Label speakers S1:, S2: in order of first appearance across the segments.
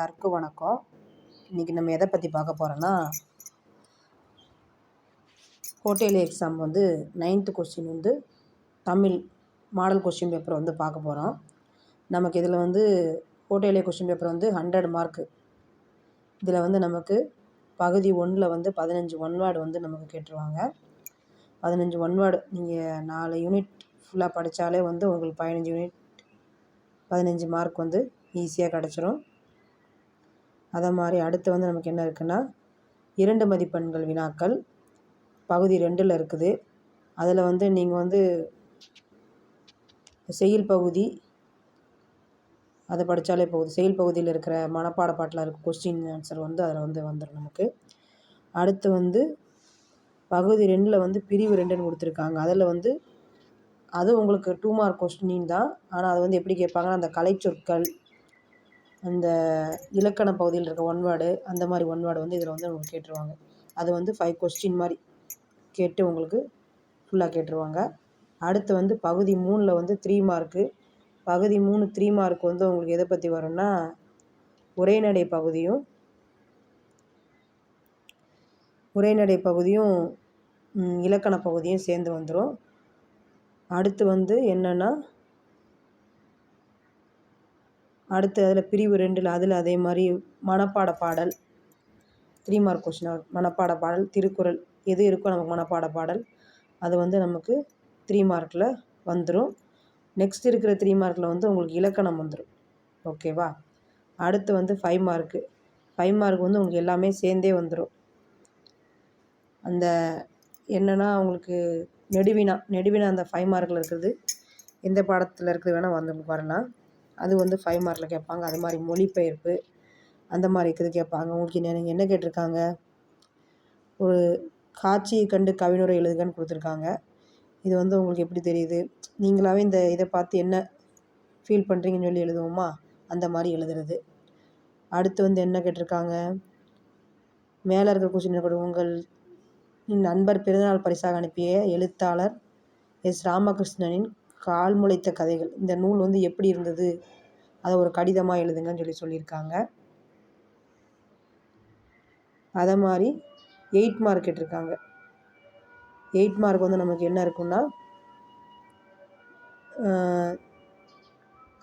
S1: எல்லாருக்கும் வணக்கம். இன்றைக்கி நம்ம எதை பற்றி பார்க்க போகிறோன்னா ஹோட்டல் எக்ஸாம் வந்து நைன்த்து கொஸ்டின் வந்து தமிழ் மாடல் கொஸ்டின் பேப்பர் வந்து பார்க்க போகிறோம் நமக்கு இதில் வந்து ஹோட்டலே கொஸ்டின் பேப்பர் வந்து ஹண்ட்ரட் மார்க்கு இதில் வந்து நமக்கு பகுதி ஒன்றில் வந்து பதினஞ்சு ஒன் வேர்டு வந்து நமக்கு கேட்டுருவாங்க. பதினஞ்சு ஒன் வேர்டு நீங்கள் நாலு யூனிட் ஃபுல்லாக படித்தாலே வந்து உங்களுக்கு பதினஞ்சு யூனிட் பதினஞ்சு மார்க் வந்து ஈஸியாக கிடச்சிரும். அதை மாதிரி அடுத்து வந்து நமக்கு என்ன இருக்குன்னா இரண்டு மதிப்பெண்கள் வினாக்கள். பகுதி ரெண்டில் இருக்குது. அதில் வந்து நீங்கள் வந்து செயல் பகுதி அதை படித்தாலே போகுது. செயல் பகுதியில் இருக்கிற மனப்பாட பாட்டில் இருக்க கொஸ்டின் ஆன்சர் வந்து அதில் வந்து வந்துடும் நமக்கு. அடுத்து வந்து பகுதி ரெண்டில் வந்து பிரிவு ரெண்டுன்னு கொடுத்துருக்காங்க. அதில் வந்து அது உங்களுக்கு டூ மார்க் கொஸ்டின் தான். ஆனால் அது வந்து எப்படி கேட்பாங்கன்னா அந்த கலைச்சொற்கள் அந்த இலக்கண பகுதியில் இருக்க ஒன் வேர்டு அந்த மாதிரி ஒன் வேர்டு வந்து இதில் வந்து உங்களுக்கு கேட்டுருவாங்க. அது வந்து ஃபைவ் கொஸ்டின் மாதிரி கேட்டு உங்களுக்கு ஃபுல்லாக கேட்டுருவாங்க. அடுத்து வந்து பகுதி மூணில் வந்து த்ரீ மார்க்கு பகுதி மூணு த்ரீ மார்க் வந்து உங்களுக்கு எதை பற்றி வரும்னா உரைநடை பகுதியும் உரைநடை பகுதியும் இலக்கண பகுதியும் சேர்ந்து வந்துடும் அடுத்து வந்து என்னென்னா அடுத்து அதில் பிரிவு ரெண்டில் அதில் அதே மாதிரி மனப்பாட பாடல். த்ரீ மார்க் கொஷின் மனப்பாட பாடல் திருக்குறள். எது இருக்கோ நமக்கு மனப்பாட பாடல். அது வந்து நமக்கு த்ரீ மார்க்கில் வந்துடும் நெக்ஸ்ட் இருக்கிற த்ரீ மார்க்கில் வந்து உங்களுக்கு இலக்கணம் வந்துடும் ஓகேவா அடுத்து வந்து ஃபைவ் மார்க்கு ஃபைவ் மார்க் வந்து உங்களுக்கு எல்லாமே சேர்ந்தே வந்துடும் அந்த என்னென்னா உங்களுக்கு நெடுவினா நெடுவினா அந்த ஃபைவ் மார்க்கில் இருக்கிறது எந்த பாடத்தில் இருக்கிறது வேணால் வந்து வரலாம் அது வந்து ஃபைவ் மார்க்கில் கேட்பாங்க. அது மாதிரி மொழிபெயர்ப்பு அந்த மாதிரி இருக்குது கேட்பாங்க. உங்களுக்கு என்ன என்ன கேட்டிருக்காங்க? ஒரு காட்சியை கண்டு கவினுரை எழுதுகன்னு கொடுத்துருக்காங்க. இது வந்து உங்களுக்கு எப்படி தெரியுது? நீங்களாகவே இந்த இதை பார்த்து என்ன ஃபீல் பண்ணுறீங்கன்னு சொல்லி எழுதுவோமா? அந்த மாதிரி எழுதுறது. அடுத்து வந்து என்ன கேட்டிருக்காங்க? மேலே இருக்கிற கொஸ்டின் கூட உங்கள் நண்பர் பிறந்தநாள் பரிசாக அனுப்பிய எழுத்தாளர் எஸ் ராமகிருஷ்ணனின் கால் முளைத்த கதைகள். இந்த நூல் வந்து எப்படி இருந்தது? அதை ஒரு கடிதமாக எழுதுங்கன்னு சொல்லி சொல்லியிருக்காங்க. அதை மாதிரி எயிட் மார்க் கேட்டிருக்காங்க. எயிட் மார்க் வந்து நமக்கு என்ன இருக்குன்னா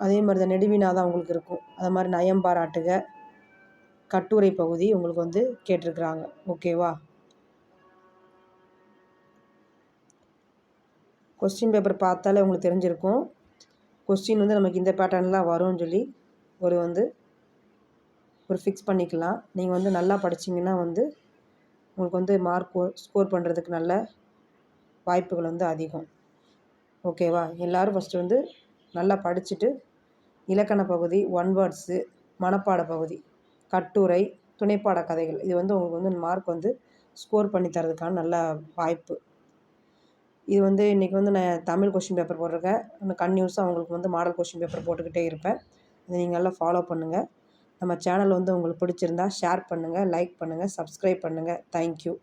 S1: அதே மாதிரி தான் நெடுவினா தான் உங்களுக்கு இருக்கும். அது மாதிரி நயம் பாராட்டுக. கட்டுரை பகுதி உங்களுக்கு வந்து கேட்டிருக்குறாங்க. ஓகேவா கொஸ்டின் பேப்பர் பார்த்தாலே உங்களுக்கு தெரிஞ்சிருக்கும். கொஸ்டின் வந்து நமக்கு இந்த பேட்டர்ன்லாம் வரும்னு சொல்லி ஒரு வந்து ஒரு ஃபிக்ஸ் பண்ணிக்கலாம். நீங்கள் வந்து நல்லா படிச்சிங்கன்னா வந்து உங்களுக்கு வந்து மார்க் ஸ்கோர் பண்ணுறதுக்கு நல்ல வாய்ப்புகள் வந்து அதிகம். ஓகேவா எல்லோரும் ஃபஸ்ட்டு வந்து நல்லா படிச்சுட்டு இலக்கண பகுதி ஒன் வேர்ட்ஸு மனப்பாட பகுதி கட்டுரை துணைப்பாட கதைகள். இது வந்து உங்களுக்கு வந்து மார்க் வந்து ஸ்கோர் பண்ணி தரதுக்கான நல்ல வாய்ப்பு. இது வந்து இன்றைக்கி வந்து நான் தமிழ் கொஷின் பேப்பர் போட்டிருக்கேன். இன்னும் கன்யூஸாக அவங்களுக்கு வந்து மாடல் கொஷின் பேப்பர் போட்டுக்கிட்டே இருப்பேன். இதை நீங்கள் எல்லாம் ஃபாலோ பண்ணுங்கள் நம்ம சேனல் வந்து உங்களுக்கு பிடிச்சிருந்தா ஷேர் பண்ணுங்கள் லைக் பண்ணுங்கள் சப்ஸ்கிரைப் பண்ணுங்கள் தேங்க்யூ